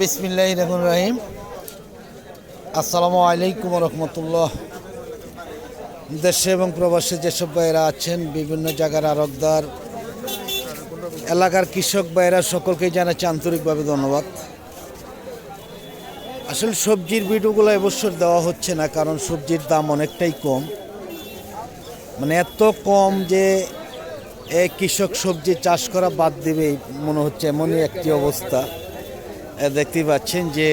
বিসমিল্লাহ রহমান রাহিম। আসসালামু আলাইকুম রহমতুল্লাহ। দেশে এবং প্রবাসে যেসব ভাইয়েরা আছেন, বিভিন্ন জায়গার আরকদার এলাকার কৃষক ভাইয়েরা সকলকেই জানাচ্ছি আন্তরিকভাবে ধন্যবাদ। আসলে সবজির ভিডিওগুলো এবছর দেওয়া হচ্ছে না, কারণ সবজির দাম অনেকটাই কম। মানে এত কম যে কৃষক সবজি চাষ করা বাদ দেবে, মনে হচ্ছে এমনই একটি অবস্থা। দেখতেই পাচ্ছেন যে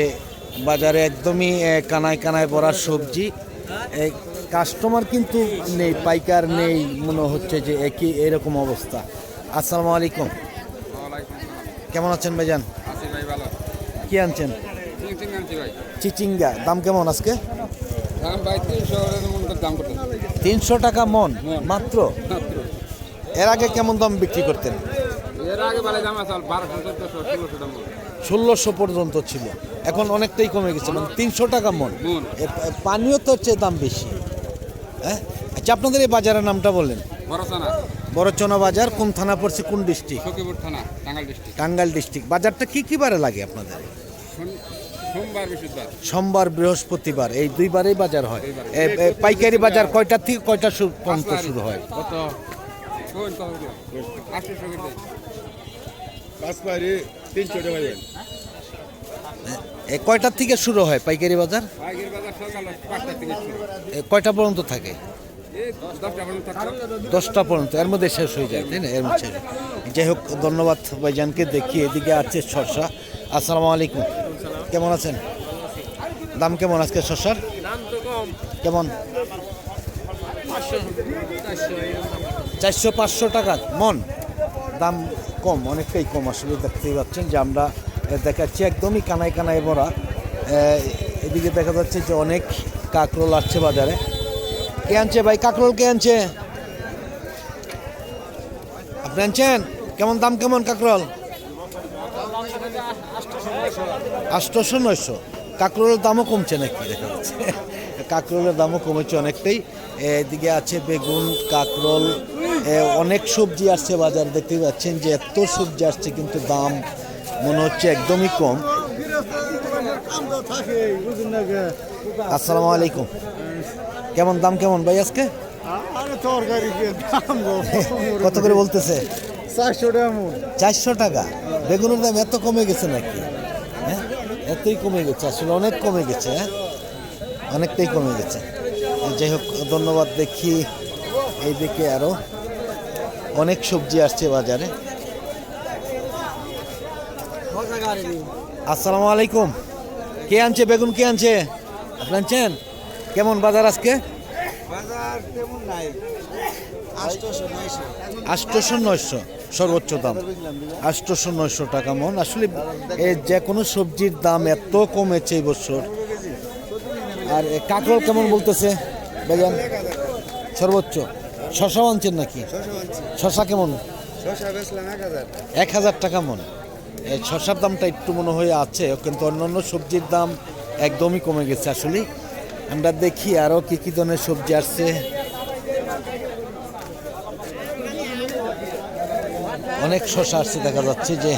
বাজারে একদমই কানায় কানায় ভরা সবজি। কাস্টমার কিন্তু নেই পাইকার নেই মনে হচ্ছে যে একই এরকম অবস্থা। আসসালামু আলাইকুম। কেমন আছেন ভাইজান? কি আনছেন? চিচিঙ্গা। দাম কেমন আজকে? তিনশো টাকা মন। মাত্র? এর আগে কেমন দাম বিক্রি করতেন? এর আগে দাম আছে ষোলোশো পর্যন্ত ছিল এখন অনেকটাই কমে গেছে মানে তিনশো টাকা মন মন। পানীয় তো হচ্ছে দাম বেশি হ্যাঁ আচ্ছা আপনাদের এই বাজারের নামটা বলেন বড়চনা বাজার কোন থানা পড়ছে কোন ডিস্ট্রিক্ট থানা টাঙ্গাল ডিস্ট্রিক্ট টাঙ্গাইল ডিস্ট্রিক্ট বাজারটা কি কি বারে লাগে আপনাদের সোমবার বৃহস্পতিবার এই দুইবারেই বাজার হয় পাইকারি বাজার কয়টা থেকে কয়টা পর্যন্ত শুরু হয় পাঁচ পাহাড়ি তিনশো টাকা দেন এ, কয়টার থেকে শুরু হয় পাইকারি বাজার? কয়টা পর্যন্ত থাকে? দশটা পর্যন্ত এর মধ্যে শেষ হয়ে যায় তাই না? এর মধ্যে যাই হোক ধন্যবাদ ভাইজানকে দেখি এদিকে আছে শসা। আসসালামু আলাইকুম। কেমন আছেন? দাম কেমন আজকে শসার? কেমন? চারশো পাঁচশো টাকা। মন? দাম কম অনেকটাই কম। আসলে দেখতেই পাচ্ছেন যে আমরা দেখাচ্ছি একদমই কানায় কানায় ভরা। এদিকে দেখা যাচ্ছে যে অনেক কাকরোল আসছে বাজারে। কে আনছে ভাই? কাকরোল কে আনছে? আপনি আনছেন? কেমন দাম কেমন কাকরোল? আষ্টশো নয়শো। কাকরোলের দামও কমছে নাকি? দেখা যাচ্ছে। কাকরোলের দামও কমেছে অনেকটাই। এদিকে আছে বেগুন, কাকরোল। অনেক সবজি আসছে বাজার। দেখতে পাচ্ছেন যে এত সবজি আসছে, কিন্তু দাম মনে হচ্ছে একদমই কম। আসসালামু আলাইকুম। কেমন, দাম কেমন ভাই আজকে? কত করে বলতেছে? চারশো টাকা। চারশো টাকা বেগুনের দাম এত কমে গেছে নাকি? হ্যাঁ? এতই কমে গেছে, আসলে অনেক কমে গেছে হ্যাঁ? অনেকটাই কমে গেছে। যাই হোক, ধন্যবাদ দেখি এইদিকে আরও অনেক সবজি আসছে বাজারে। আসসালামু আলাইকুম। কে আনছে? বেগুন কে আনছে? আপনি আনছেন? কেমন বাজার আজকে? আষ্টশো নয়শো। সর্বোচ্চ দাম। আষ্টশো নয়শো টাকা মন। আসলে যে কোনো সবজির দাম এত কমেছে এই বছর। আর কাঁকরোল কেমন বলতেছে? বেজান সর্বোচ্চ। শশা আনছেন নাকি? শশা কেমন? এক হাজার টাকা মন। শশার দামটা একটু মনে হয় আছে, কিন্তু অন্যান্য সবজির দাম একদমই কমে গেছে আসলে। আমরা দেখি আরও কী কী ধরনের সবজি আসছে। অনেক শসা আসছে, দেখা যাচ্ছে যে।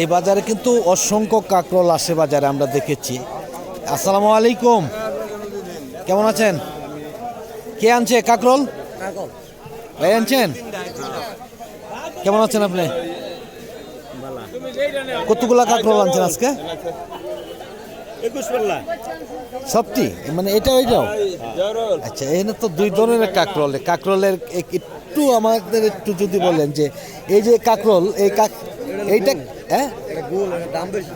এই বাজারে কিন্তু অসংখ্য কাকরল আসে বাজারে, আমরা দেখেছি। আসসালামু আলাইকুম। কেমন আছেন? কে আনছে? কাকরল? ভাই আনছেন? কেমন আছেন আপনি? কতগুলা কাকরল আনছেন আজকে? সবটি? মানে এটা ওইটাও আচ্ছা এখানে তো দুই ধরনের কাকরল। কাকরলের এক- একটু আমাদের একটু যদি বলেন যে এই যে কাকরল এই কাক এইটা হ্যাঁ? দাম বেশি।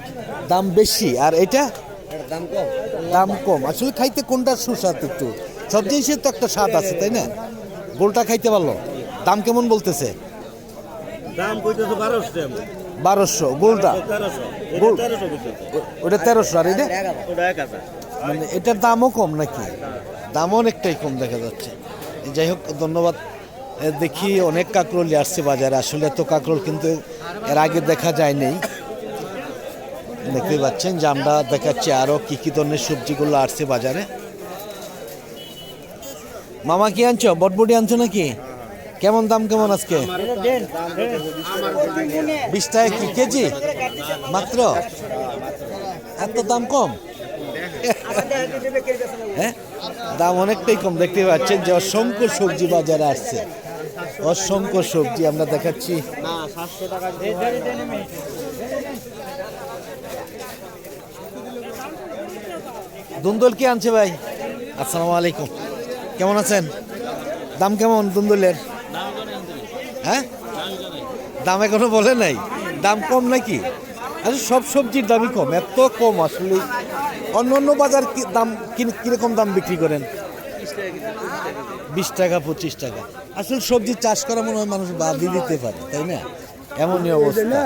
দাম বেশি। আর এটা দাম কম। দাম কম। আসলে খাইতে কোনটা সুস্বাদ একটু? সব জিনিসের তো একটা স্বাদ আছে তাই না? গোলটা খাইতে পারল। দাম কেমন বলতেছে? দাম কইতেছে বারোশো বারোশো গোলটা? গোল। ওটা তেরোশো আর এটা? মানে এটার দামও কম নাকি? দামও অনেকটাই কম দেখা যাচ্ছে। যাই হোক ধন্যবাদ। দেখি অনেক কাকরোলি আসছে বাজারে। আসলে তো কাকরোল কিন্তু এর আগে দেখা যায় নেই দেখতে পাচ্ছেন যে আমরা দেখাচ্ছি আরও কী কী ধরনের সবজিগুলো আসছে বাজারে। মামা কি আনছো? বটবটি আনছো নাকি? কেমন দাম কেমন আজকে? বিশ টাকা কেজি? মাত্র? এত দাম কম? হ্যাঁ? দাম অনেকটাই কম, দেখতে পাচ্ছেন যে অসংখ্য সবজি বাজারে আসছে। অসংখ্য সবজি আমরা দেখাচ্ছি। দুন্দল কি আনছে ভাই? আসসালামু আলাইকুম। কেমন আছেন? দাম কেমন দুন্দলের হ্যাঁ? দাম এখনও বলে নাই। দাম কম নাকি? আচ্ছা সব সবজির দামই কম এত কম আসলে। অন্য অন্য বাজার কি দাম কি- কীরকম দাম বিক্রি করেন? বিশ টাকা পঁচিশ টাকা। আসলে সবজি চাষ করা মনে হয় মানুষ বাদই দিতে পারে তাই না? এমনই অবস্থা।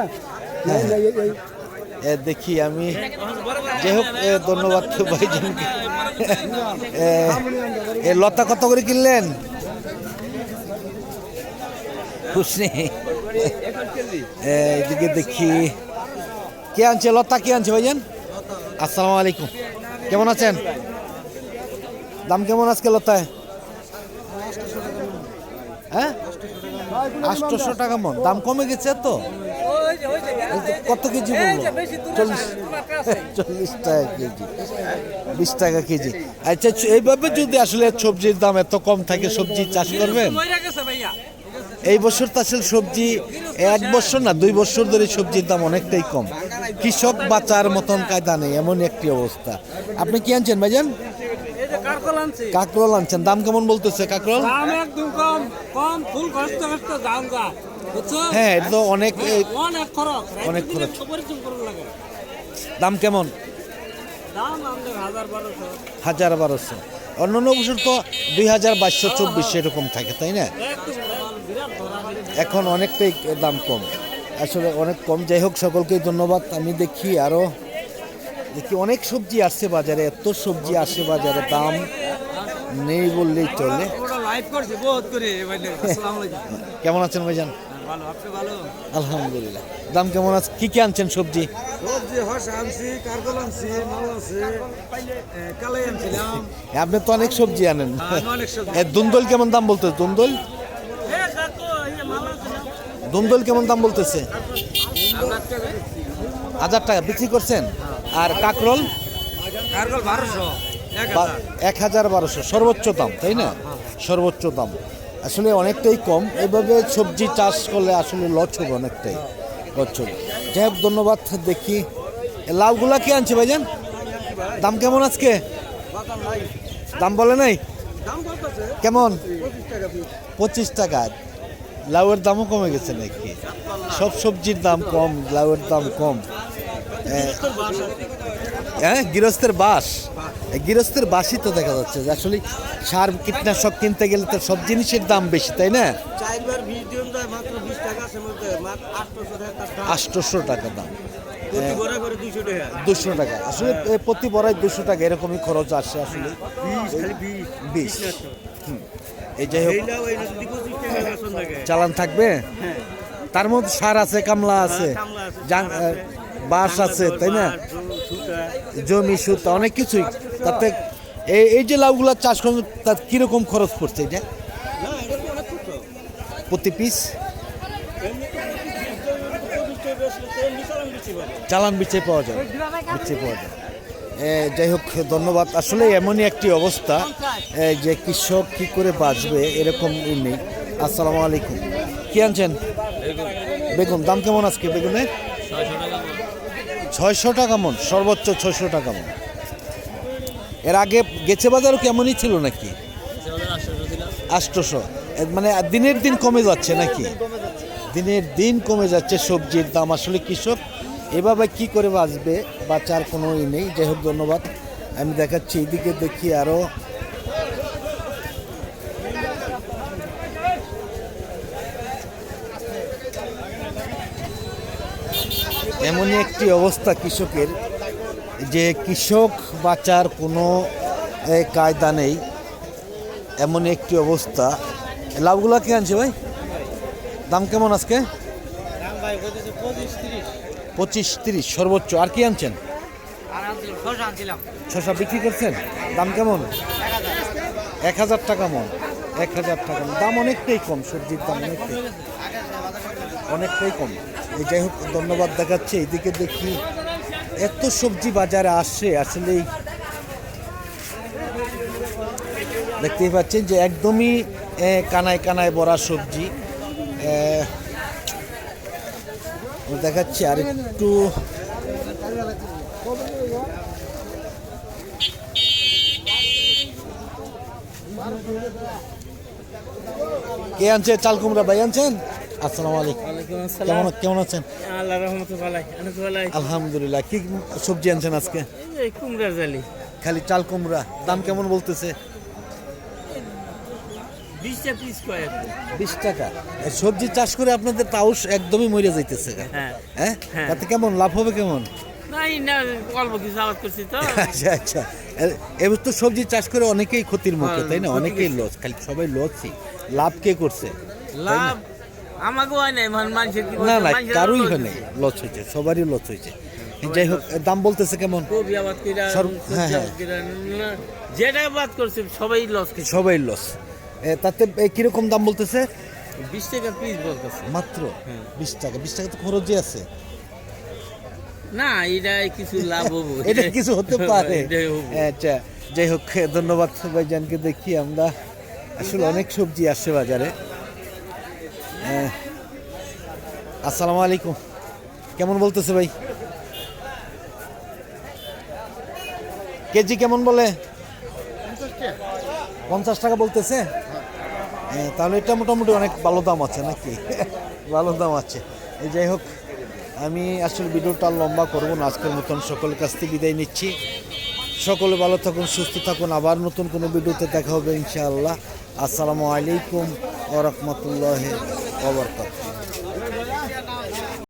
হ্যাঁ। দেখি আমি। যাই হোক ধন্যবাদ ভাইজানকে। লতা কত করে কিনলেন? খুশি এ, এদিকে দেখি। কে আনছে লতা কে আনছে ভাইজান? আসসালামু আলাইকুম। কেমন আছেন? দাম কেমন আজকে লতায়? হ্যাঁ? আটশোশো টাকা মন। দাম কমে গেছে তো কত কেজি বলল? চল্লিশ চল্লিশ টাকা কেজি। বিশ টাকা কেজি। আচ্ছা এইভাবে যদি আসলে সবজির দাম এত কম থাকে সবজি চাষ করবেন? এই বছর তো আসলে সবজি এক বছর না দুই বছর ধরে সবজির দাম অনেকটাই কম। কৃষক বাঁচার মতন কায়দা নেই এমন একটি অবস্থা। আপনি কি আনছেন ভাইজান? কাকরোল আনছেন। দাম কেমন বলতেছে কাকরোল? একদম কম কম ফুল দাম হ্যাঁ এটা তো অনেক অনেক খরচ অনেক খরচ। দাম কেমন? হাজার বারোশো। অন্যান্য বছর তো দুই হাজার বাইশশো চব্বিশশো এরকম থাকে তাই না? এখন অনেকটাই দাম কম। আসলে অনেক কম। যাই হোক সকলকে ধন্যবাদ। আমি দেখি আরও দেখি অনেক সবজি আসছে বাজারে এত সবজি আসে বাজারে দাম নেই বললেই চলে। কেমন আছেন ভাইজান? আলহামদুলিল্লাহ। দাম কেমন আছে? কি কি আনছেন সবজি? আপনি তো অনেক সবজি আনেন। অনেক দুন্দল কেমন দাম বলতেছে? দুন্দল? হ্যাঁ দুন্দল কেমন দাম বলতেছে? হাজার টাকা বিক্রি করছেন? আর কাকরল? এক হাজার। বারোশো। সর্বোচ্চ দাম তাই না? সর্বোচ্চ দাম। আসলে অনেকটাই কম। এভাবে সবজি চাষ করলে আসলে লস হবে অনেকটাই লস হবে যাই হোক, ধন্যবাদ দেখি। লাউগুলা কে আনছে ভাইজান? দাম কেমন আজকে? দাম বলে নাই? কেমন? পঁচিশ টাকা। লাউয়ের দামও কমে গেছে নাকি? সব সবজির দাম কম, লাউয়ের দাম কম। হ্যাঁ গৃহস্থের বাস। গৃহস্থের বাসই তো দেখা যাচ্ছে যে আসলে সার কীটনাশক কিনতে গেলে তো সব জিনিসের দাম বেশি তাই না? আটশোশো টাকা দাম। বড় টাকা। দুশো টাকা। আসলে প্রতি বড়াই দুশো টাকা এরকমই খরচ আসে আসলে। বিশ। এই যাই হোক। চালান থাকবে? হ্যাঁ। তার মধ্যে সার আছে কামলা আছে। কামলা আছে, তাই না। জমি সুতা অনেক কিছুই। তাতে এই এই যে লাউগুলা চাষ করুন, তার কীরকম খরচ পড়ছে এটা প্রতি পিস? চালান বিচে পাওয়া যায়, বিচে পাওয়া যায়। যাই হোক, ধন্যবাদ। আসলে এমনই একটি অবস্থা যে কৃষক কি করে বাঁচবে এরকম নেই। আসসালামু আলাইকুম। কি আনছেন? বেগুন। দাম কেমন আজকে বেগুনের? ছয়শো টাকা মন, সর্বোচ্চ ছয়শো টাকা মন। এর আগে গেছে বাজারও কেমনই ছিল নাকি? আষ্টশো। মানে দিনের দিন কমে যাচ্ছে নাকি? দিনের দিন কমে যাচ্ছে সবজির দাম। আসলে কৃষক এভাবে কি করে বাঁচবে? বাঁচার কোনো ই নেই। যাই হোক, ধন্যবাদ। আমি দেখাচ্ছি, এদিকে দেখি আরও এমনই একটি অবস্থা কৃষকের যে কৃষক বাঁচার কোনো কায়দা নেই। এমন একটি অবস্থা। লাউগুলা কে আনছে ভাই? দাম কেমন আজকে? পঁচিশ তিরিশ। সর্বোচ্চ। আর কি আনছেন? ছশা বিক্রি করছেন? দাম কেমন? এক হাজার টাকা মন। এক হাজার টাকা দাম অনেকটাই কম সবজির দাম অনেকটাই। অনেকটাই কম। যাই হোক, ধন্যবাদ দেখাচ্ছে। এইদিকে দেখি, এত সবজি বাজারে আসে আসলেই। দেখতেই পাচ্ছেন যে একদমই কানায় কানায় বড়া সবজি। দেখাচ্ছি আর একটু কে আনছে? চাল কুমড়া ভাই আনছেন? আসসালামু আলাইকুম। ওয়ালাইকুম আসসালাম। কেমন আছেন? আল্লাহ রহমতে ভালাই অনেক ভালাই। আলহামদুলিল্লাহ কি সবজি আনছেন আজকে? এই কুমড়ার জালি। খালি চাল কুমড়া দাম কেমন বলতেছে? বিশটা পিস কয়েক বিশ টাকা। সবজি চাষ করে আপনাদের তাউস একদমই মরে যাইতেছে। হ্যাঁ। হ্যাঁ? হ্যাঁ। তাতে কেমন লাভ হবে কেমন? আচ্ছা আচ্ছা। এবার তো সবজি চাষ করে অনেকেই ক্ষতির মুখে হ্যাঁ, তাই না? অনেকেই লস খালি সবাই লসই। লাভ কে করছে? লাভ হয় নাই মানে মানুষের কি না না কারোই হয় নাই লস হয়েছে সবারই লস হয়েছে। যাই হোক দাম বলতেছে কেমন? কবি আবাদ হ্যাঁ, না, যেটা আবাদ করছে সবাই লস সবাই লস। তাতে কীরকম দাম বলতেছে? বিশ টাকা পিস বলতেছে। মাত্র? হ্যাঁ। বিশ টাকা বিশ টাকা তো খরচই আছে। না এটা কিছু লাভ হব। এটা কিছু হতে পারে। আচ্ছা যাই হোক ধন্যবাদ ভাইজানকে দেখি আমরা। আসলে অনেক সবজি আসছে বাজারে। আসসালামু আলাইকুম। কেমন বলতেছে ভাই? কেজি কেমন বলে? পঞ্চাশ টাকা বলতেছে? হ্যাঁ, তাহলে এটা মোটামুটি অনেক ভালো দাম আছে নাকি? ভালো দাম আছে। এই যাই হোক আমি আসলে ভিডিওটা লম্বা করব না। আজকের মতন সকলের কাছ থেকে বিদায় নিচ্ছি। সকলে ভালো থাকুন সুস্থ থাকুন। আবার নতুন কোনো ভিডিওতে দেখা হবে ইনশাআল্লাহ। আসসালামু আলাইকুম ও ওবরকাত